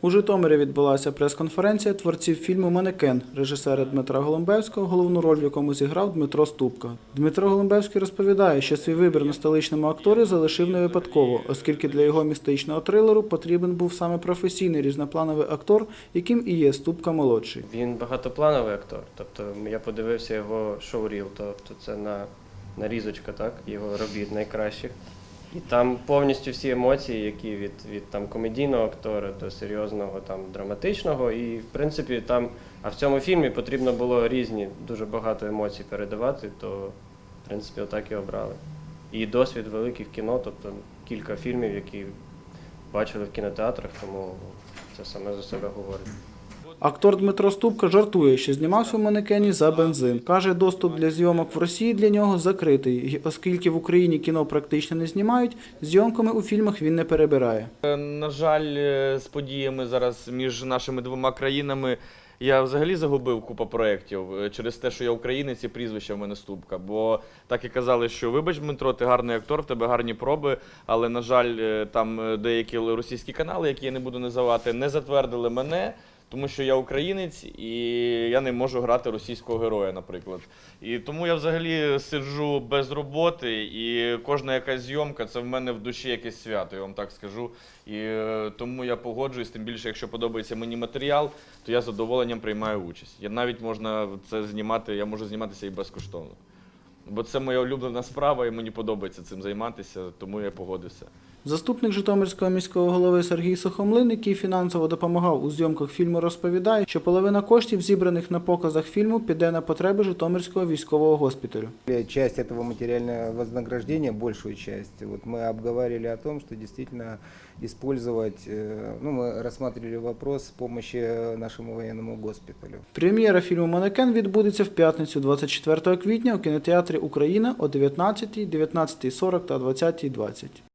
У Житомирі відбулася прес-конференція творців фільму Манекен режисера Дмитра Голомбевського, головну роль в якому зіграв Дмитро Ступка. Дмитро Голомбевський розповідає, що свій вибір на столичному акторі залишив не випадково, оскільки для його містичного трилеру потрібен був саме професійний різноплановий актор, яким і є Ступка молодший. Він багатоплановий актор. Тобто я подивився його шоу-ріл, тобто це на нарізочка, так, його робіт найкращих. І там повністю всі емоції, які від, від там, комедійного актора до серйозного там, драматичного. І в принципі там, а в цьому фільмі потрібно було різні, дуже багато емоцій передавати, то в принципі отак і обрали. І досвід великий в кіно, тобто кілька фільмів, які бачили в кінотеатрах, тому це саме за себе говорить. Актор Дмитро Ступка жартує, що знімався в манекені за бензин. Каже, доступ для зйомок в Росії для нього закритий, і оскільки в Україні кіно практично не знімають, зйомками у фільмах він не перебирає. Е, На жаль, е, з подіями зараз між нашими двома країнами я взагалі загубив купу проєктів е, через те, що я українець і прізвище в мене ступка. Бо так і казали, що вибач, Дмитро, ти гарний актор, в тебе гарні проби, але, на жаль, там деякі російські канали, які я не буду називати, не затвердили мене. Тому що я українець і я не можу грати російського героя, наприклад. І тому я взагалі сиджу без роботи, і кожна якась зйомка це в мене в душі якесь свято, я вам так скажу. І е, тому я погоджуюсь, тим більше, якщо подобається мені матеріал, то я з задоволенням приймаю участь. Я навіть можна це знімати, я можу зніматися і безкоштовно. Бо це моя улюблена справа, і мені подобається цим займатися, тому я погодився. Заступник Житомирського міського голови Сергій Сухомлин, який фінансово допомагав у зйомках фільму, розповідає, що половина коштів, зібраних на показах фільму, піде на потреби Житомирського військового госпіталю. Часть этого материального вознаграждения, большую часть, вот мы обговаривали о том, что действительно использовать, э, ну, мы рассматривали вопрос помощи нашему военному госпиталю. Прем'єра фільму Манекен відбудеться в п'ятницю, 24 квітня у кінотеатрі Україна о 19, 19.40 та 20.20.